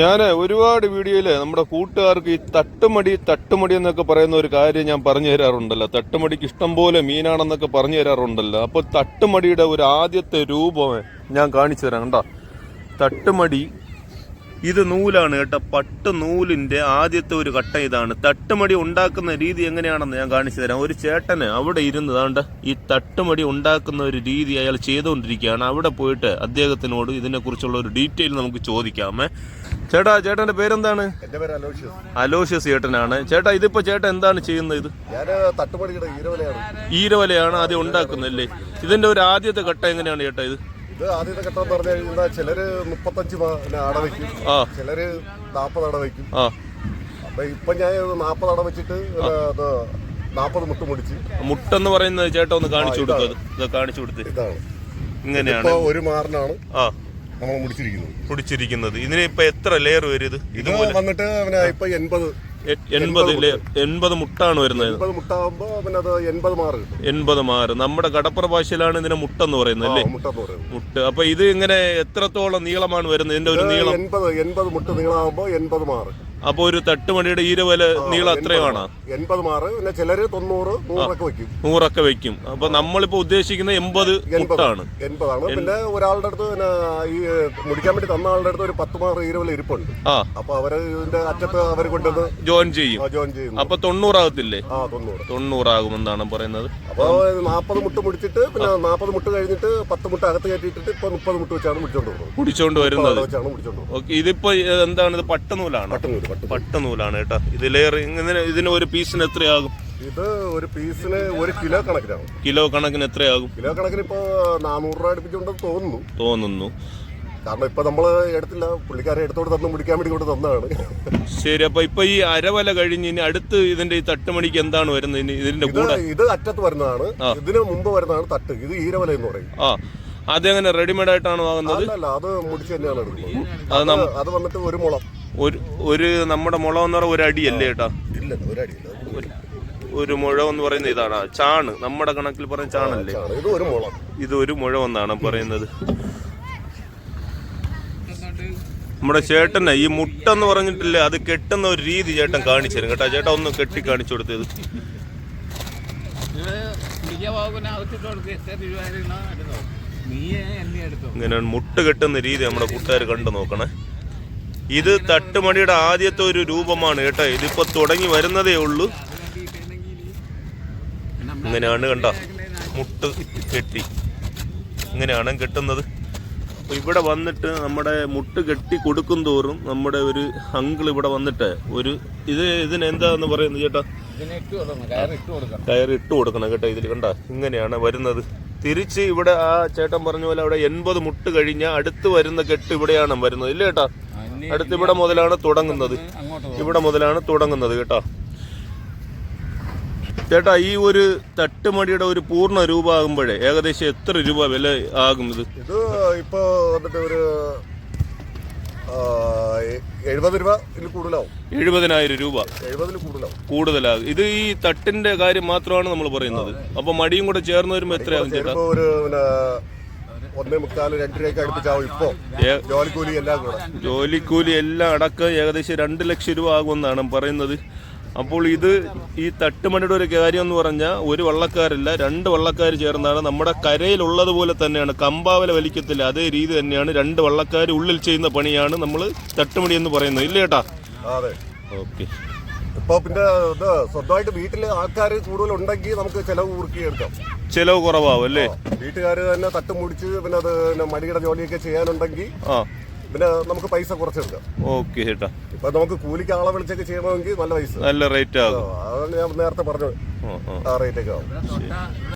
ഞാൻ ഒരുപാട് വീഡിയോയിൽ നമ്മുടെ കൂട്ടുകാർക്ക് ഈ തട്ടുമടി തട്ടുമടി എന്നൊക്കെ പറയുന്ന ഒരു കാര്യം ഞാൻ പറഞ്ഞു തരാറുണ്ടല്ലോ. തട്ടുമടിക്ക് ഇഷ്ടം പോലെ മീനാണെന്നൊക്കെ പറഞ്ഞു തരാറുണ്ടല്ലോ. അപ്പൊ തട്ടുമടിയുടെ ഒരു ആദ്യത്തെ രൂപം ഞാൻ കാണിച്ചു തരാം കണ്ടോ? തട്ടുമടി ഇത് നൂലാണ് കേട്ടോ. പട്ട് നൂലിന്റെ ആദ്യത്തെ ഒരു കട്ട ഇതാണ്. തട്ടുമടി ഉണ്ടാക്കുന്ന രീതി എങ്ങനെയാണെന്ന് ഞാൻ കാണിച്ചു തരാം. ഒരു ചേട്ടന് അവിടെ ഇരുന്നതാണ്ട് ഈ തട്ടുമടി ഉണ്ടാക്കുന്ന ഒരു രീതി അയാൾ ചെയ്തുകൊണ്ടിരിക്കുകയാണ്. അവിടെ പോയിട്ട് അദ്ദേഹത്തിനോട് ഇതിനെക്കുറിച്ചുള്ള ഒരു ഡീറ്റെയിൽ നമുക്ക് ചോദിക്കാമേ ചേട്ടാ ചേട്ടന്റെ പേരെന്താണ്? അലോഷ്യസ്. ചേട്ടനാണ്. ചേട്ടാ ഇതിപ്പോ ചേട്ടൻ എന്താണ് ചെയ്യുന്നത് ഇത്? ഈരവലയാണ്. ആദ്യം ഉണ്ടാക്കുന്നല്ലേ ഇതിന്റെ ഒരു ആദ്യത്തെ ഘട്ടം എങ്ങനെയാണ് ചേട്ടാ ഇത്? ഇത് ആദ്യത്തെ ഘട്ടം എന്ന് പറഞ്ഞു കഴിഞ്ഞാൽ ചിലര് മുപ്പത്തഞ്ച് അട വെക്കും. ആ. ചിലര് നാപ്പത് അട വെക്കും. ആ. അപ്പൊ ഇപ്പൊ ഞാൻ നാപ്പത് അട വെച്ചിട്ട് നാപ്പത് മുട്ട മുടിച്ച്. മുട്ടെന്ന് പറയുന്നത് ചേട്ടാ ഒന്ന് കാണിച്ചു കൊടുക്കുക കാണിച്ചു കൊടുത്ത് ഇതാണ്. ഇങ്ങനെയാണ്. ഒരു മാറിനാണ് നമ്മൾ മുടിച്ചിരിക്കുന്നത്. പിടിച്ചിരിക്കുന്നത് ഇതിന് ഇപ്പൊ എത്ര ലെയർ വരും ഇത്? വന്നിട്ട് ഇപ്പൊ എൺപത് എ- എൺപത് മുട്ടാണ് വരുന്നത്. എൺപത് പിന്നെ അത് എൺപത് മാറ് കിട്ടും. എൺപത് മാറ്. നമ്മുടെ കടപ്പുറ ഭാഷയിലാണ് ഇതിനെ മുട്ടെന്ന് പറയുന്നത് അല്ലേ? മുട്ട എന്ന് പറയുന്നത്. മുട്ട്. അപ്പൊ ഇത് ഇങ്ങനെ എത്രത്തോളം നീളമാണ് വരുന്നത്? ഇതിന്റെ ഒരു നീളം. എൺപത് എൺപത് മുട്ട് നീളാകുമ്പോ എൺപത് മാറ്. അപ്പൊ ഒരു തട്ടുമണിയുടെ ഈരവല നീളം അത്രയുമാണ്. എൺപത് മാറ്. പിന്നെ ചിലര് തൊണ്ണൂറ് നൂറൊക്കെ വെക്കും നൂറൊക്കെ വെക്കും അപ്പൊ നമ്മളിപ്പോ ഉദ്ദേശിക്കുന്ന എൺപത് മുട്ടാണ് എൺപതാണ്. പിന്നെ ഒരാളുടെ അടുത്ത് പിന്നെ ഈ മുടിക്കാൻ വേണ്ടി തന്ന ആളുടെ അടുത്ത് ഒരു പത്ത് മാറ് ഇരുപത് ഇരിപ്പുണ്ട്. അപ്പൊ അവർ ഇതിന്റെ അറ്റത്ത് അവർ കൊണ്ടുവന്ന് ജോയിൻ ചെയ്യും. ജോയിൻ ചെയ്യും. അപ്പൊ തൊണ്ണൂറാകത്തില്ലേ? ആ തൊണ്ണൂറ്. തൊണ്ണൂറാകുമെന്നാണ് പറയുന്നത്. അപ്പൊ നാപ്പത് മുട്ട് മുടിച്ചിട്ട് പിന്നെ നാപ്പത് മുട്ട് കഴിഞ്ഞിട്ട് പത്ത് മുട്ട് അകത്ത് കയറ്റിയിട്ടിട്ട് ഇപ്പൊ മുപ്പത് മുട്ട് വെച്ചാണ് മുടിച്ചോണ്ട് പോകുന്നത്. വരുന്നത്. മുടിച്ചോണ്ട് ഓക്കെ ഇതിപ്പോ എന്താണ് ഇത്? പട്ടുനൂലാണ്. പട്ടുനൂൽ പട്ട് പട്ടുനൂലാണ് കേട്ടോ. ഇങ്ങനെ ഇതിന് ഒരു പീസിന് എത്രയാകും? ഇത് ഒരു പീസിന് ഒരു കിലോ കണക്കിനാകും കിലോ കണക്കിന് എത്രയാകും? കിലോ കണക്കിന് ഇപ്പൊ നാനൂറ് രൂപ അടുപ്പിച്ചുണ്ടെന്ന് തോന്നുന്നു. തോന്നുന്നു. കാരണം ഇപ്പൊ നമ്മൾ എടുത്തില്ല പുള്ളിക്കാരെ എടുത്തോട് തന്നു മുടിക്കാൻ വേണ്ടി കൊണ്ട് തന്നതാണ്. ശരി അപ്പൊ ഇപ്പൊ ഈ അരവല കഴിഞ്ഞ് ഇനി അടുത്ത് ഇതിന്റെ ഈ തട്ടുമണിക്ക് എന്താണ് വരുന്നത്? ഇനി ഇതിന്റെ ഇത് കൂടെ? ഇത് അറ്റത്ത് വരുന്നതാണ്. ഇതിന് മുമ്പ് വരുന്നതാണ് തട്ട്. ഇത് ഈരവല എന്ന് പറയും. ആ. അതെങ്ങനെ റെഡിമെയ്ഡ് ആയിട്ടാണ് വാങ്ങുന്നത്? അത് മുടിച്ച് തന്നെയാണ് അത് വന്നിട്ട് ഒരു മുളം. ഒരു ഒരു നമ്മുടെ മുളം എന്ന് പറയുന്ന ഒരു അടിയല്ലേ ചേട്ടാ ഇല്ല ഒരടിയില്ല. ഒരു- ഒരു മുഴം എന്ന് പറയുന്ന ഇതാണ്. ചാണ് നമ്മുടെ കണക്കിൽ പറയുന്ന ചാണല്ലേ? ഇത് ഒരു മുളം. ഇത് ഒരു മുഴം എന്നാണ് പറയുന്നത്. നമ്മുടെ ചേട്ടനെ ഈ മുട്ടെന്ന് പറഞ്ഞിട്ടില്ലേ അത് കെട്ടുന്ന ഒരു രീതി ചേട്ടൻ കാണിച്ചു തരും കേട്ടോ. ചേട്ടാ ഒന്ന് കെട്ടി കാണിച്ചു കൊടുത്തത് എന്നെ ഇങ്ങനെ മുട്ട് കെട്ടുന്ന രീതി നമ്മുടെ കൂട്ടുകാർ കണ്ടു നോക്കണേ. ഇത് തട്ടുമണിയുടെ ആദ്യത്തെ ഒരു രൂപമാണ് കേട്ടോ. ഇതിപ്പോ തുടങ്ങി വരുന്നതേ ഉള്ളൂ. ഇങ്ങനെയാണ് കണ്ട? മുട്ട് കെട്ടി. ഇങ്ങനെയാണ് കെട്ടുന്നത്. അപ്പൊ ഇവിടെ വന്നിട്ട് നമ്മുടെ മുട്ട് കെട്ടി കൊടുക്കും തോറും നമ്മുടെ ഒരു അങ്കിൾ ഇവിടെ വന്നിട്ട് ഒരു ഇത് ഇതിന് എന്താന്ന് പറയുന്നത് ചേട്ടാ? കയറിട്ട് കൊടുക്കണം കേട്ടോ ഇതിൽ കണ്ട? ഇങ്ങനെയാണ് വരുന്നത്. തിരിച്ച് ഇവിടെ ആ ചേട്ടൻ പറഞ്ഞ പോലെ അവിടെ എൺപത് മുട്ട് കഴിഞ്ഞ അടുത്ത് വരുന്ന കെട്ട് ഇവിടെയാണ് വരുന്നത്. ഇല്ല ചേട്ടാ? ആ, ഇനി അടുത്ത് ഇവിടെ മുതലാണ് തുടങ്ങുന്നത്. ഇവിടെ മുതലാണ് തുടങ്ങുന്നത് കേട്ടോ. ചേട്ടാ ഈ ഒരു തട്ടുമടിയുടെ ഒരു പൂർണ രൂപമാകുമ്പോഴേ ഏകദേശം എത്ര രൂപ വില ആകും ഇത്? ഇത് ഇപ്പൊ വന്നിട്ട് ഒരു ആ, എ- എഴുപത് രൂപ ഇതിൽ കൂടുതലാവും. എഴുപതിനായിരം രൂപ. എഴുപതിൽ കൂടുതലാവും. കൂടുതലാകും. ഇത് ഈ തട്ടിന്റെ കാര്യം മാത്രമാണ് നമ്മൾ പറയുന്നത്. അപ്പൊ മടിയും കൂടെ ചേർന്ന് വരുമ്പോ എത്രയാകും ചേട്ടാ? ഒരു ഒന്നേ മുക്കാൽ രണ്ട് രൂപയ്ക്ക് അടുപ്പിച്ചാവും ഇപ്പോ. ജോലിക്കൂലി എല്ലാം കൂടെ. ജോലിക്കൂലി എല്ലാം അടക്കം ഏകദേശം രണ്ട് ലക്ഷം രൂപ ആകുമെന്നാണ് പറയുന്നത്. അപ്പോൾ ഇത് ഈ തട്ടുമണിയുടെ ഒരു കാര്യം എന്ന് പറഞ്ഞാൽ ഒരു വള്ളക്കാരല്ല രണ്ട് വള്ളക്കാർ ചേർന്നാണ്. നമ്മുടെ കരയിലുള്ളതുപോലെ തന്നെയാണ്. കമ്പാവല വലിക്കത്തില്ല അതേ രീതി തന്നെയാണ്. രണ്ട് വള്ളക്കാർ ഉള്ളിൽ ചെയ്യുന്ന പണിയാണ് നമ്മൾ തട്ടുമണി എന്ന് പറയുന്നത്. ഇല്ലേട്ടാ അതെ. ഓക്കെ. ഇപ്പൊ പിന്നെ ഇത് സ്വന്തമായിട്ട് വീട്ടിൽ ആൾക്കാർ കൂടുതൽ ഉണ്ടെങ്കിൽ നമുക്ക് ചെലവ് കുറുക്കി എടുക്കാം ചിലവ് കുറവാകും അല്ലേ? വീട്ടുകാർ തന്നെ തട്ട് മുടിച്ച് പിന്നെ അത് പിന്നെ മടിയുടെ ജോലിയൊക്കെ ചെയ്യാനുണ്ടെങ്കിൽ ആ. പിന്നെ നമുക്ക് പൈസ കുറച്ചെടുക്കാം. ഓക്കെ ചേട്ടാ. ഇപ്പൊ നമുക്ക് കൂലിക്ക് ആളെ വിളിച്ചൊക്കെ ചെയ്യണമെങ്കിൽ നല്ല പൈസ. നല്ല റേറ്റ് ആകും. അതാണ് ഞാൻ നേരത്തെ പറഞ്ഞത്. ആ റേറ്റ് ഒക്കെ ആവും.